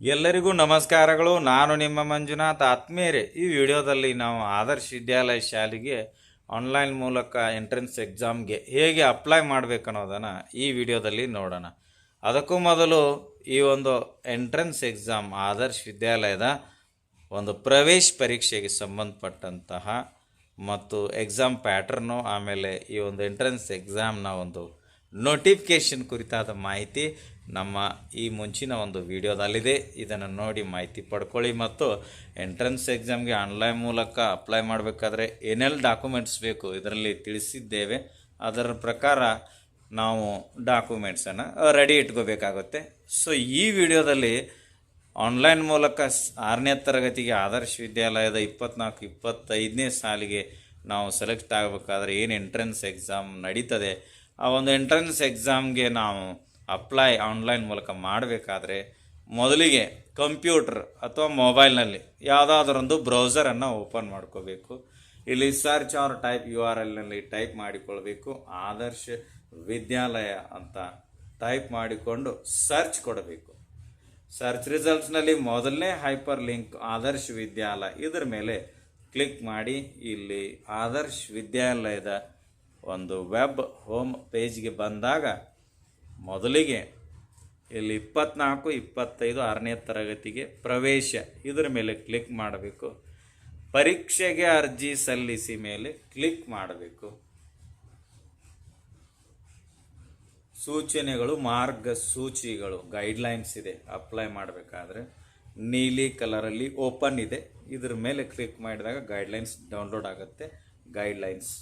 ಎಲ್ಲರಿಗೂ ನಮಸ್ಕಾರಗಳು. ನಾನು ನಿಮ್ಮ ಮಂಜುನಾಥ್ ಆತ್ಮೀಯರೇ ಈ ವಿಡಿಯೋದಲ್ಲಿ ನಾವು ಆದರ್ಶ ವಿದ್ಯಾಲಯ ಶಾಲೆಗೆ ಆನ್ಲೈನ್ ಮೂಲಕ ಎಂಟ್ರೆನ್ಸ್ ಎಕ್ಸಾಮ್ಗೆ ಹೇಗೆ ಅಪ್ಲೈ ಮಾಡಬೇಕನ್ನೋದನ್ನು ಈ ವಿಡಿಯೋದಲ್ಲಿ ನೋಡೋಣ. ಅದಕ್ಕೂ ಮೊದಲು ಈ ಒಂದು ಎಂಟ್ರೆನ್ಸ್ ಎಕ್ಸಾಮ್ ಆದರ್ಶ ವಿದ್ಯಾಲಯದ ಒಂದು ಪ್ರವೇಶ ಪರೀಕ್ಷೆಗೆ ಸಂಬಂಧಪಟ್ಟಂತಹ ಮತ್ತು ಎಕ್ಸಾಮ್ ಪ್ಯಾಟ್ರನ್ನು ಆಮೇಲೆ ಈ ಒಂದು ಎಂಟ್ರೆನ್ಸ್ ಎಕ್ಸಾಮ್ನ ಒಂದು ನೋಟಿಫಿಕೇಷನ್ ಕುರಿತಾದ ಮಾಹಿತಿ ನಮ್ಮ ಈ ಮುಂಚಿನ ಒಂದು ವಿಡಿಯೋದಲ್ಲಿದೆ. ಇದನ್ನು ನೋಡಿ ಮಾಹಿತಿ ಪಡ್ಕೊಳ್ಳಿ ಮತ್ತು ಎಂಟ್ರೆನ್ಸ್ ಎಕ್ಸಾಮ್ಗೆ ಆನ್ಲೈನ್ ಮೂಲಕ ಅಪ್ಲೈ ಮಾಡಬೇಕಾದ್ರೆ ಏನೆಲ್ಲ ಡಾಕ್ಯುಮೆಂಟ್ಸ್ ಬೇಕು ಇದರಲ್ಲಿ ತಿಳಿಸಿದ್ದೇವೆ. ಅದರ ಪ್ರಕಾರ ನಾವು ಡಾಕ್ಯುಮೆಂಟ್ಸನ್ನು ರೆಡಿ ಇಟ್ಕೋಬೇಕಾಗುತ್ತೆ. ಸೊ ಈ ವಿಡಿಯೋದಲ್ಲಿ ಆನ್ಲೈನ್ ಮೂಲಕ ಆರನೇ ತರಗತಿಗೆ ಆದರ್ಶ ವಿದ್ಯಾಲಯದ ಇಪ್ಪತ್ನಾಲ್ಕು, ಇಪ್ಪತ್ತೈದನೇ ಸಾಲಿಗೆ ನಾವು ಸೆಲೆಕ್ಟ್ ಆಗಬೇಕಾದ್ರೆ ಏನು ಎಂಟ್ರೆನ್ಸ್ ಎಕ್ಸಾಮ್ ನಡೀತದೆ ಆ ಒಂದು ಎಂಟ್ರೆನ್ಸ್ ಎಕ್ಸಾಮ್ಗೆ ನಾವು ಅಪ್ಲೈ ಆನ್ಲೈನ್ ಮೂಲಕ ಮಾಡಬೇಕಾದ್ರೆ ಮೊದಲಿಗೆ ಕಂಪ್ಯೂಟರ್ ಅಥವಾ ಮೊಬೈಲ್ನಲ್ಲಿ ಯಾವುದಾದ್ರೊಂದು ಬ್ರೌಸರನ್ನು ಓಪನ್ ಮಾಡ್ಕೋಬೇಕು. ಇಲ್ಲಿ search or type U R ಎಲ್ನಲ್ಲಿ type ಮಾಡಿಕೊಳ್ಬೇಕು. ಆದರ್ಶ ವಿದ್ಯಾಲಯ ಅಂತ ಟೈಪ್ ಮಾಡಿಕೊಂಡು ಸರ್ಚ್ ಕೊಡಬೇಕು. ಸರ್ಚ್ ರಿಸಲ್ಟ್ಸ್ನಲ್ಲಿ ಮೊದಲನೇ ಹೈಪರ್ ಲಿಂಕ್ ಆದರ್ಶ್ ವಿದ್ಯಾಲಯ ಇದರ ಮೇಲೆ ಕ್ಲಿಕ್ ಮಾಡಿ. ಇಲ್ಲಿ ಆದರ್ಶ್ ವಿದ್ಯಾಲಯದ ಒಂದು ವೆಬ್ ಹೋಮ್ ಪೇಜ್ಗೆ ಬಂದಾಗ ಮೊದಲಿಗೆ ಇಲ್ಲಿ ಇಪ್ಪತ್ನಾಲ್ಕು, ಇಪ್ಪತ್ತೈದು ಆರನೇ ತರಗತಿಗೆ ಪ್ರವೇಶ ಇದರ ಮೇಲೆ ಕ್ಲಿಕ್ ಮಾಡಬೇಕು. ಪರೀಕ್ಷೆಗೆ ಅರ್ಜಿ ಸಲ್ಲಿಸಿ ಮೇಲೆ ಕ್ಲಿಕ್ ಮಾಡಬೇಕು. ಸೂಚನೆಗಳು, ಮಾರ್ಗಸೂಚಿಗಳು ಗೈಡ್ಲೈನ್ಸ್ ಇದೆ ಅಪ್ಲೈ ಮಾಡಬೇಕಾದ್ರೆ ನೀಲಿ ಕಲರಲ್ಲಿ ಓಪನ್ ಇದೆ. ಇದ್ರ ಮೇಲೆ ಕ್ಲಿಕ್ ಮಾಡಿದಾಗ ಗೈಡ್ಲೈನ್ಸ್ ಡೌನ್ಲೋಡ್ ಆಗುತ್ತೆ. ಗೈಡ್ಲೈನ್ಸ್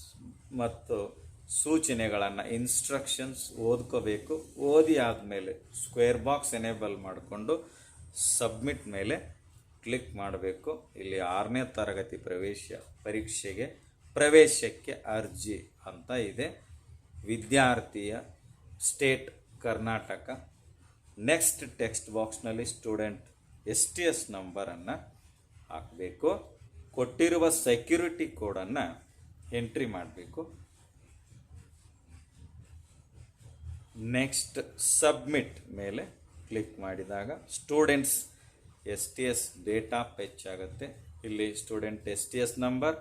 ಮತ್ತು ಸೂಚನೆಗಳನ್ನು ಇನ್ಸ್ಟ್ರಕ್ಷನ್ಸ್ ಓದ್ಕೋಬೇಕು. ಓದಿ ಆದಮೇಲೆ ಸ್ಕ್ವೇರ್ ಬಾಕ್ಸ್ ಎನೇಬಲ್ ಮಾಡಿಕೊಂಡು ಸಬ್ಮಿಟ್ ಮೇಲೆ ಕ್ಲಿಕ್ ಮಾಡಬೇಕು. ಇಲ್ಲಿ ಆರನೇ ತರಗತಿ ಪ್ರವೇಶ ಪರೀಕ್ಷೆಗೆ ಪ್ರವೇಶಕ್ಕೆ ಅರ್ಜಿ ಅಂತ ಇದೆ. ವಿದ್ಯಾರ್ಥಿಯ ಸ್ಟೇಟ್ ಕರ್ನಾಟಕ. ನೆಕ್ಸ್ಟ್ ಟೆಕ್ಸ್ಟ್ ಬಾಕ್ಸ್ನಲ್ಲಿ ಸ್ಟೂಡೆಂಟ್ ಎಸ್ ಟಿ ಎಸ್ ನಂಬರನ್ನು ಹಾಕಬೇಕು. ಕೊಟ್ಟಿರುವ ಸೆಕ್ಯೂರಿಟಿ ಕೋಡನ್ನು ಎಂಟ್ರಿ ಮಾಡಬೇಕು. ನೆಕ್ಸ್ಟ್ ಸಬ್ಮಿಟ್ ಮೇಲೆ ಕ್ಲಿಕ್ ಮಾಡಿದಾಗ students S T S data fetch ಆಗುತ್ತೆ. ಇಲ್ಲಿ student S T S number,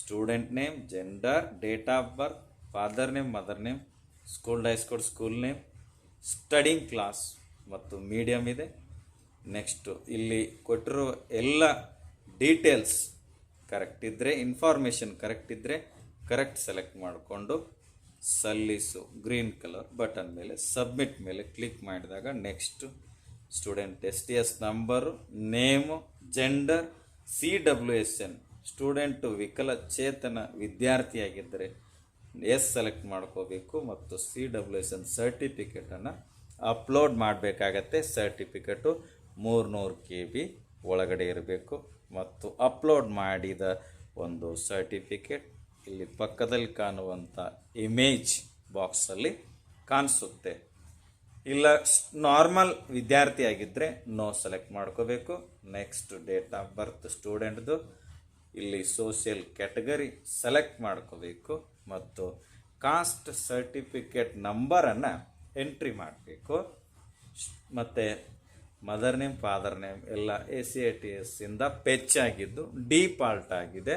student name, gender, date of birth, father name, mother name, school DISE code school name, studying class ಮತ್ತು medium ಇದೆ. Next ಇಲ್ಲಿ ಕೊಟ್ಟಿರೋ ಎಲ್ಲ details correct ಇದ್ದರೆ information correct ಇದ್ದರೆ correct select ಮಾಡಿಕೊಂಡು ಸಲ್ಲಿಸು ಗ್ರೀನ್ ಕಲರ್ ಬಟನ್ ಮೇಲೆ ಸಬ್ಮಿಟ್ ಮೇಲೆ ಕ್ಲಿಕ್ ಮಾಡಿದಾಗ next student S T S number name gender C W S N student ವಿಕಲಚೇತನ ವಿದ್ಯಾರ್ಥಿಯಾಗಿದ್ದರೆ ಎಸ್ ಸೆಲೆಕ್ಟ್ ಮಾಡ್ಕೋಬೇಕು ಮತ್ತು ಸಿ ಡಬ್ಲ್ಯೂ ಎಸ್ ಎನ್ ಸರ್ಟಿಫಿಕೇಟನ್ನು ಅಪ್ಲೋಡ್ ಮಾಡಬೇಕಾಗತ್ತೆ. ಸರ್ಟಿಫಿಕೇಟು ಮೂರ್ನೂರು ಕೆ ಬಿ ಒಳಗಡೆ ಇರಬೇಕು. ಮತ್ತು ಅಪ್ಲೋಡ್ ಮಾಡಿದ ಒಂದು ಸರ್ಟಿಫಿಕೇಟ್ ಇಲ್ಲಿ ಪಕ್ಕದಲ್ಲಿ ಕಾಣುವಂಥ ಇಮೇಜ್ ಬಾಕ್ಸಲ್ಲಿ ಕಾಣಿಸುತ್ತೆ. ಇಲ್ಲ ನಾರ್ಮಲ್ ವಿದ್ಯಾರ್ಥಿ ಆಗಿದ್ದರೆ ನೋ ಸೆಲೆಕ್ಟ್ ಮಾಡ್ಕೋಬೇಕು ನೆಕ್ಸ್ಟ್ ಡೇಟ್ ಆಫ್ ಬರ್ತ್ ಸ್ಟೂಡೆಂಟ್ದು ಇಲ್ಲಿ ಸೋಷಿಯಲ್ ಕ್ಯಾಟಗರಿ ಸೆಲೆಕ್ಟ್ ಮಾಡ್ಕೋಬೇಕು ಮತ್ತು ಕಾಸ್ಟ್ ಸರ್ಟಿಫಿಕೇಟ್ ನಂಬರನ್ನು ಎಂಟ್ರಿ ಮಾಡಬೇಕು. ಮತ್ತು ಮದರ್ ನೇಮ್ ಫಾದರ್ ನೇಮ್ ಎಲ್ಲ A C I T S ಇಂದ ಪೆಚ್ ಆಗಿದ್ದು ಡಿಫಾಲ್ಟ್ ಆಗಿದೆ.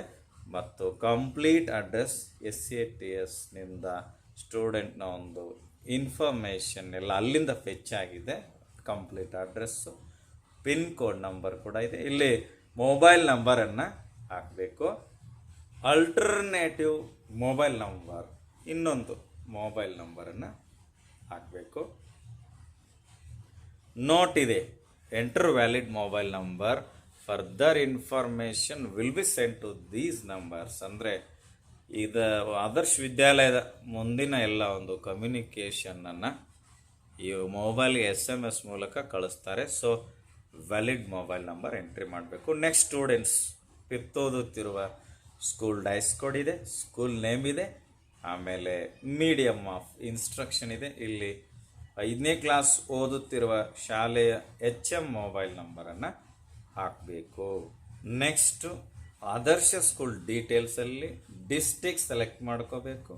ಮತ್ತು complete address S C I T ಎಸ್ನಿಂದ ಸ್ಟೂಡೆಂಟ್ನ ಒಂದು ಇನ್ಫಾರ್ಮೇಷನ್ ಎಲ್ಲ ಅಲ್ಲಿಂದ ಫೆಚ್ ಆಗಿದೆ. Complete address pin code number ಕೂಡ ಇದೆ. ಇಲ್ಲಿ ಮೊಬೈಲ್ ನಂಬರನ್ನು ಹಾಕಬೇಕು. ಅಲ್ಟರ್ನೇಟಿವ್ ಮೊಬೈಲ್ ನಂಬರ್ ಇನ್ನೊಂದು ಮೊಬೈಲ್ ನಂಬರನ್ನು ಹಾಕಬೇಕು. ನೋಟ್ ಇದೆ. Enter valid mobile number further information will be send to these numbers ಅಂದರೆ ಇದು ಆದರ್ಶ ವಿದ್ಯಾಲಯದ ಮುಂದಿನ ಎಲ್ಲ ಒಂದು ಕಮ್ಯುನಿಕೇಷನನ್ನು ಈ ಮೊಬೈಲ್ಗೆ ಎಸ್ ಎಂ ಎಸ್ ಮೂಲಕ ಕಳಿಸ್ತಾರೆ. So valid mobile number entry ಮಾಡಬೇಕು. ನೆಕ್ಸ್ಟ್ ಸ್ಟೂಡೆಂಟ್ಸ್ ಫಿಫ್ತ್ ಓದುತ್ತಿರುವ ಸ್ಕೂಲ್ ಡೈಸ್ ಕೋಡ್ ಇದೆ ಸ್ಕೂಲ್ ನೇಮ್ ಇದೆ, ಆಮೇಲೆ ಮೀಡಿಯಮ್ ಆಫ್ ಇನ್ಸ್ಟ್ರಕ್ಷನ್ ಇದೆ. ಇಲ್ಲಿ ಐದನೇ ಕ್ಲಾಸ್ ಓದುತ್ತಿರುವ ಶಾಲೆಯ ಎಚ್ ಎಂ ಮೊಬೈಲ್ ನಂಬರನ್ನು ಹಾಕಬೇಕು. ನೆಕ್ಸ್ಟು ಆದರ್ಶ ಸ್ಕೂಲ್ ಡೀಟೇಲ್ಸಲ್ಲಿ ಡಿಸ್ಟಿಕ್ ಸೆಲೆಕ್ಟ್ ಮಾಡ್ಕೋಬೇಕು,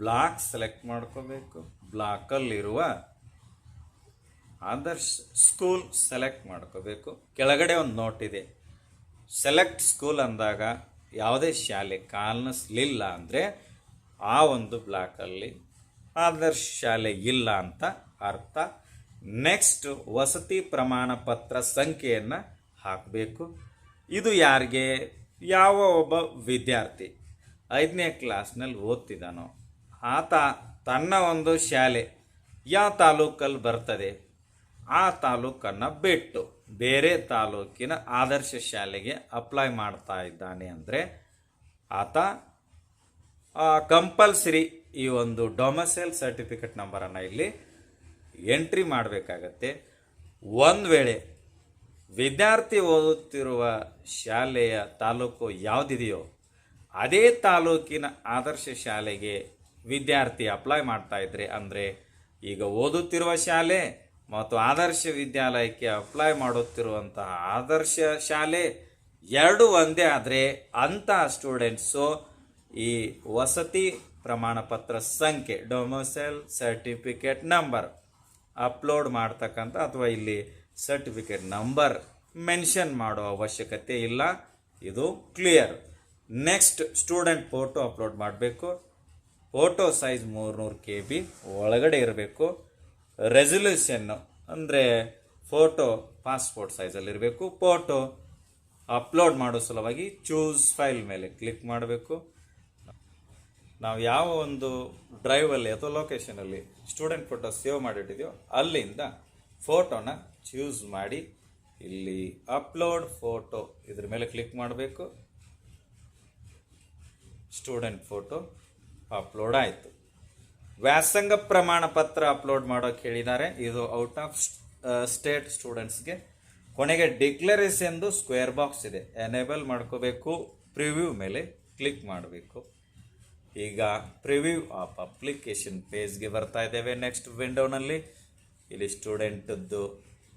ಬ್ಲಾಕ್ ಸೆಲೆಕ್ಟ್ ಮಾಡ್ಕೋಬೇಕು, ಬ್ಲಾಕಲ್ಲಿರುವ ಆದರ್ಶ್ ಸ್ಕೂಲ್ ಸೆಲೆಕ್ಟ್ ಮಾಡ್ಕೋಬೇಕು. ಕೆಳಗಡೆ ಒಂದು ನೋಟ್ ಇದೆ. ಸೆಲೆಕ್ಟ್ ಸ್ಕೂಲ್ ಅಂದಾಗ ಯಾವುದೇ ಶಾಲೆ ಕಾಣಿಸ್ಲಿಲ್ಲ ಅಂದರೆ ಆ ಒಂದು ಬ್ಲಾಕಲ್ಲಿ ಆದರ್ಶ ಶಾಲೆ ಇಲ್ಲ ಅಂತ ಅರ್ಥ. ನೆಕ್ಸ್ಟ್ ವಸತಿ ಪ್ರಮಾಣ ಪತ್ರ ಸಂಖ್ಯೆಯನ್ನು ಹಾಕಬೇಕು. ಇದು ಯಾರಿಗೆ? ಯಾವ ಒಬ್ಬ ವಿದ್ಯಾರ್ಥಿ. ಐದನೇ ಕ್ಲಾಸ್ನಲ್ಲಿ ಓದ್ತಿದ್ದಾನೋ. ಆತ ತನ್ನ ಒಂದು ಶಾಲೆ ಯಾವ ತಾಲೂಕಲ್ಲಿ ಬರ್ತದೆ? ಆ ತಾಲೂಕನ್ನು ಬಿಟ್ಟು ಬೇರೆ ತಾಲೂಕಿನ ಆದರ್ಶ ಶಾಲೆಗೆ ಅಪ್ಲೈ ಮಾಡ್ತಾ ಇದ್ದಾನೆ ಅಂದರೆ ಆತ ಕಂಪಲ್ಸರಿ ಈ ಒಂದು ಡೊಮಸೆಲ್ ಸರ್ಟಿಫಿಕೇಟ್ ನಂಬರನ್ನು ಇಲ್ಲಿ ಎಂಟ್ರಿ ಮಾಡಬೇಕಾಗತ್ತೆ. ಒಂದು ವೇಳೆ ವಿದ್ಯಾರ್ಥಿ ಓದುತ್ತಿರುವ ಶಾಲೆಯ ತಾಲೂಕು ಯಾವುದಿದೆಯೋ ಅದೇ ತಾಲೂಕಿನ ಆದರ್ಶ ಶಾಲೆಗೆ ವಿದ್ಯಾರ್ಥಿ ಅಪ್ಲೈ ಮಾಡ್ತಾ ಇದ್ರೆ ಅಂದರೆ ಈಗ ಓದುತ್ತಿರುವ ಶಾಲೆ ಮತ್ತು ಆದರ್ಶ ವಿದ್ಯಾಲಯಕ್ಕೆ ಅಪ್ಲೈ ಮಾಡುತ್ತಿರುವಂತಹ ಆದರ್ಶ ಶಾಲೆ ಎರಡು ಒಂದೇ ಆದರೆ ಅಂತಹ ಸ್ಟೂಡೆಂಟ್ಸು ಈ ವಸತಿ ಪ್ರಮಾಣ ಪತ್ರ ಸಂಖ್ಯೆ ಡೊಮೊಸೆಲ್ ಸರ್ಟಿಫಿಕೇಟ್ ನಂಬರ್ ಅಪ್ಲೋಡ್ ಮಾಡ್ತಕ್ಕಂಥ ಅಥವಾ ಇಲ್ಲಿ ಸರ್ಟಿಫಿಕೇಟ್ ನಂಬರ್ ಮೆನ್ಷನ್ ಮಾಡೋ ಅವಶ್ಯಕತೆ ಇಲ್ಲ. ಇದು clear. Next student photo upload ಮಾಡಬೇಕು. ಫೋಟೋ ಸೈಜ್ ಮೂರ್ನೂರು ಕೆ ಬಿ ಒಳಗಡೆ ಇರಬೇಕು. ರೆಸೊಲ್ಯೂಷನ್ನು ಅಂದರೆ ಫೋಟೋ, ಪಾಸ್ಪೋರ್ಟ್ ಸೈಜಲ್ಲಿ ಇರಬೇಕು. ಫೋಟೋ ಅಪ್ಲೋಡ್ ಮಾಡೋ ಸಲುವಾಗಿ ಚೂಸ್ ಫೈಲ್ ಮೇಲೆ ಕ್ಲಿಕ್ ಮಾಡಬೇಕು. ನಾವು ಯಾವ ಒಂದು ಡ್ರೈವಲ್ಲಿ ಅಥವಾ ಲೊಕೇಶನಲ್ಲಿ ಸ್ಟೂಡೆಂಟ್ ಫೋಟೋ ಸೇವ್ ಮಾಡಿಟ್ಟಿದೆಯೋ ಅಲ್ಲಿಂದ ಫೋಟೋನ ಚೂಸ್ ಮಾಡಿ, ಇಲ್ಲಿ ಅಪ್ಲೋಡ್ ಫೋಟೋ ಇದ್ರ ಮೇಲೆ ಕ್ಲಿಕ್ ಮಾಡಬೇಕು. ಸ್ಟೂಡೆಂಟ್ ಫೋಟೋ ಅಪ್ಲೋಡ್ ಆಯಿತು. ವ್ಯಾಸಂಗ ಪ್ರಮಾಣ ಪತ್ರ ಅಪ್ಲೋಡ್ ಮಾಡೋಕೆ ಹೇಳಿದ್ದಾರೆ. ಇದು ಔಟ್ ಆಫ್ ಸ್ಟೇಟ್ ಸ್ಟೂಡೆಂಟ್ಸ್ಗೆ ಕೊನೆಗೆ ಡಿಕ್ಲರೇಷನ್ದು ಸ್ಕ್ವೇರ್ ಬಾಕ್ಸ್ ಇದೆ. ಎನೇಬಲ್ ಮಾಡ್ಕೋಬೇಕು. ಪ್ರಿವ್ಯೂ ಮೇಲೆ ಕ್ಲಿಕ್ ಮಾಡಬೇಕು. ಈಗ ಪ್ರಿವ್ಯೂ ಆಫ್ ಅಪ್ಲಿಕೇಶನ್ ಪೇಜ್ಗೆ ಬರ್ತಾ ಇದ್ದೇವೆ ನೆಕ್ಸ್ಟ್ ವಿಂಡೋನಲ್ಲಿ ಇಲ್ಲಿ ಸ್ಟೂಡೆಂಟದ್ದು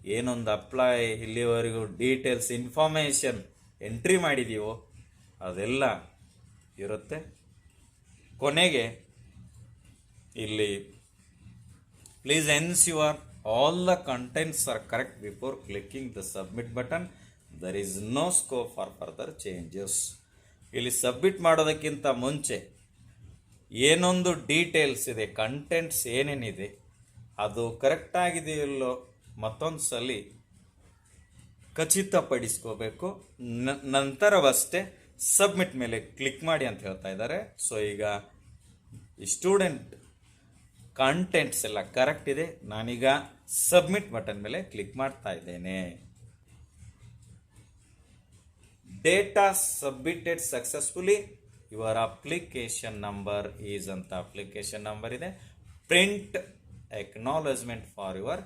ಏನೊಂದು ಅಪ್ಲೈ ಇಲ್ಲಿವರೆಗೂ ಡೀಟೇಲ್ಸ್ ಇನ್ಫಾರ್ಮೇಷನ್ ಎಂಟ್ರಿ ಮಾಡಿದೀವೋ ಅದೆಲ್ಲ ಇರುತ್ತೆ. ಕೊನೆಗೆ ಇಲ್ಲಿ please ensure all the contents are correct before clicking the submit button there is no scope for further changes ಇಲ್ಲಿ ಸಬ್ಮಿಟ್ ಮಾಡೋದಕ್ಕಿಂತ ಮುಂಚೆ ಏನೊಂದು ಡೀಟೇಲ್ಸ್ ಇದೆ ಕಂಟೆಂಟ್ಸ್ ಏನೇನಿದೆ, ಅದು ಕರೆಕ್ಟಾಗಿದೆಯಲ್ಲೋ ಮತ್ತೊಂದು ಸಲ ಖಚಿತಪಡಿಸ್ಕೋಬೇಕು. ನಂತರವಷ್ಟೇ ಸಬ್ಮಿಟ್ ಮೇಲೆ ಕ್ಲಿಕ್ ಮಾಡಿ ಅಂತ ಹೇಳ್ತಾ ಇದ್ದಾರೆ. ಸೊ ಈಗ ಸ್ಟೂಡೆಂಟ್ ಕಂಟೆಂಟ್ಸ್ ಎಲ್ಲ ಕರೆಕ್ಟ್ ಇದೆ. ನಾನೀಗ ಸಬ್ಮಿಟ್ ಬಟನ್ ಮೇಲೆ ಕ್ಲಿಕ್ ಮಾಡ್ತಾ ಇದ್ದೇನೆ. Data submitted successfully your application number is ಅಂತ ಅಪ್ಲಿಕೇಶನ್ ನಂಬರ್ ಇದೆ. Print acknowledgement for your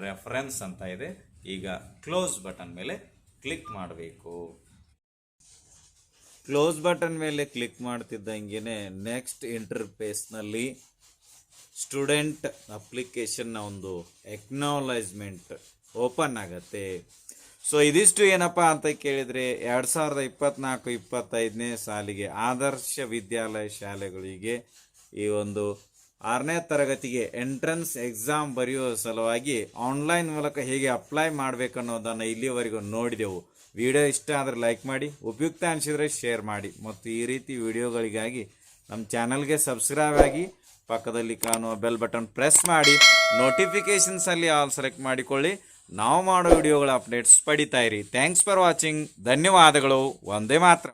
reference ಅಂತ ಇದೆ. ಈಗ ಕ್ಲೋಸ್ ಬಟನ್ ಮೇಲೆ ಕ್ಲಿಕ್ ಮಾಡಬೇಕು. ಕ್ಲೋಸ್ ಬಟನ್ ಮೇಲೆ ಕ್ಲಿಕ್ ಮಾಡ್ತಿದ್ದಂಗೆ ನೆಕ್ಸ್ಟ್ ಇಂಟರ್ಫೇಸ್ನಲ್ಲಿ ಸ್ಟೂಡೆಂಟ್ ಅಪ್ಲಿಕೇಶನ್ನ ಒಂದು ಎಕ್ನಾಲಜ್ಮೆಂಟ್ ಓಪನ್ ಆಗತ್ತೆ. ಸೊ ಇದಿಷ್ಟು ಏನಪ್ಪ ಅಂತ ಕೇಳಿದರೆ ಎರಡು ಸಾವಿರದ ಇಪ್ಪತ್ನಾಲ್ಕು, ಇಪ್ಪತ್ತೈದನೇ ಸಾಲಿಗೆ ಆದರ್ಶ ವಿದ್ಯಾಲಯ ಶಾಲೆಗಳಿಗೆ ಈ ಒಂದು ಆರನೇ ತರಗತಿಗೆ ಎಂಟ್ರೆನ್ಸ್ ಎಕ್ಸಾಮ್ ಬರೆಯುವ ಸಲುವಾಗಿ ಆನ್ಲೈನ್ ಮೂಲಕ ಹೇಗೆ ಅಪ್ಲೈ ಮಾಡಬೇಕನ್ನೋದನ್ನು ಇಲ್ಲಿವರೆಗೂ ನೋಡಿದೆವು. ವಿಡಿಯೋ ಇಷ್ಟ ಆದರೆ ಲೈಕ್ ಮಾಡಿ, ಉಪಯುಕ್ತ ಅನಿಸಿದರೆ ಶೇರ್ ಮಾಡಿ ಮತ್ತು ಈ ರೀತಿ ವಿಡಿಯೋಗಳಿಗಾಗಿ ನಮ್ಮ ಚಾನಲ್ಗೆ ಸಬ್ಸ್ಕ್ರೈಬ್ ಆಗಿ ಪಕ್ಕದಲ್ಲಿ ಕಾಣುವ ಬೆಲ್ ಬಟನ್ ಪ್ರೆಸ್ ಮಾಡಿ ನೋಟಿಫಿಕೇಶನ್ಸ್ ಅಲ್ಲಿ ಆಲ್ ಸೆಲೆಕ್ಟ್ ಮಾಡಿಕೊಳ್ಳಿ. ನಾವು ಮಾಡೋ ವಿಡಿಯೋಗಳ ಅಪ್ಡೇಟ್ಸ್ ಪಡಿತಾ ಇರಿ. ಥ್ಯಾಂಕ್ಸ್ ಫಾರ್ ವಾಚಿಂಗ್ ಧನ್ಯವಾದಗಳು. ಒಂದೇ ಮಾತ್ರ.